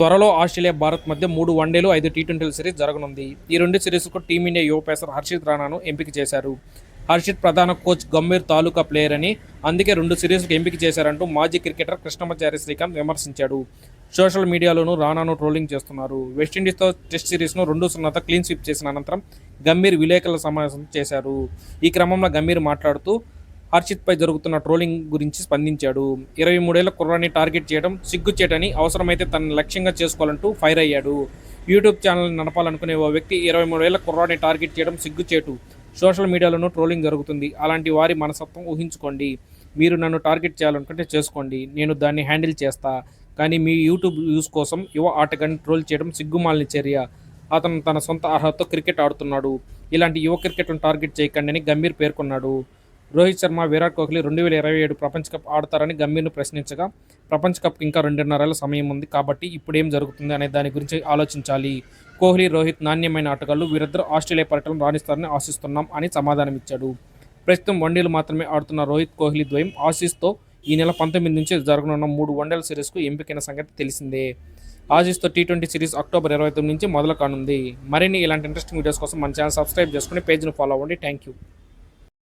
త్వరలో ఆస్ట్రేలియా భారత్ మధ్య మూడు వన్డేలు ఐదు టీ ట్వంటీల సిరీస్ జరగనుంది. ఈ రెండు సిరీస్కు టీమిండియా యువ పేసర్ హర్షిత్ రాణాను ఎంపిక చేశారు. హర్షిత్ ప్రధాన కోచ్ గంభీర్ తాలూకా ప్లేయర్ అని అందుకే రెండు సిరీస్కు ఎంపిక చేశారంటూ మాజీ క్రికెటర్ కృష్ణమాచారి శ్రీకాంత్ విమర్శించాడు. సోషల్ మీడియాలోనూ రాణాను ట్రోలింగ్ చేస్తున్నారు. వెస్టిండీస్తో టెస్ట్ సిరీస్ను రెండు సున్నత క్లీన్ స్వీప్ చేసిన అనంతరం గంభీర్ విలేకరుల సమావేశం చేశారు. ఈ క్రమంలో గంభీర్ మాట్లాడుతూ హర్షిత్పై జరుగుతున్న ట్రోలింగ్ గురించి స్పందించాడు. ఇరవై మూడేళ్ళ కుర్రాన్ని టార్గెట్ చేయడం సిగ్గుచేటని అవసరమైతే తన లక్ష్యంగా చేసుకోవాలంటూ ఫైర్ అయ్యాడు. యూట్యూబ్ ఛానల్ నడపాలనుకునే ఓ వ్యక్తి ఇరవై మూడేళ్ళ కుర్రాన్ని టార్గెట్ చేయడం సిగ్గుచేటు. సోషల్ మీడియాలోనూ ట్రోలింగ్ జరుగుతుంది. అలాంటి వారి మనసత్వం ఊహించుకోండి. మీరు నన్ను టార్గెట్ చేయాలనుకుంటే చేసుకోండి. నేను దాన్ని హ్యాండిల్ చేస్తా. కానీ మీ యూట్యూబ్ యూస్ కోసం యువ ఆటగాన్ని ట్రోల్ చేయడం సిగ్గుమాలిన చర్య. అతను తన సొంత అర్హతతో క్రికెట్ ఆడుతున్నాడు. ఇలాంటి యువ క్రికెట్ను టార్గెట్ చేయకండి అని గంభీర్ పేర్కొన్నాడు. రోహిత్ శర్మ విరాట్ కోహ్లీ రెండు వేల ఇరవై ఏడు ప్రపంచ కప్ ఆడతారని గంభీర్ను ప్రశ్నించగా ప్రపంచ కప్ ఇంకా రెండున్నరేళ్ళ సమయం ఉంది కాబట్టి ఇప్పుడేం జరుగుతుంది అనే దాని గురించి ఆలోచించాలి. కోహ్లీ రోహిత్ నాణ్యమైన ఆటగాళ్ళు వీరిద్దరూ ఆస్ట్రేలియా పర్యటన రాణిస్తారని ఆశిస్తున్నాం అని సమాధానమిచ్చాడు. ప్రస్తుతం వన్డేలు మాత్రమే ఆడుతున్న రోహిత్ కోహ్లీ ద్వయం ఆశీస్తో ఈ నెల పంతొమ్మిది నుంచి జరగనున్న మూడు వన్డేల సిరీస్కు ఎంపికైన సంగతి తెలిసిందే. ఆజీస్తో టీ ట్వంటీ సిరీస్ అక్టోబర్ ఇరవై తొమ్మిది నుంచి మొదలు కానుంది మరిన్ని ఇలాంటి ఇంట్రెస్టింగ్ వీడియోస్ కోసం మన ఛానల్ సబ్స్క్రైబ్ చేసుకుని పేజ్ను ఫాలో అవ్వండి. Thank you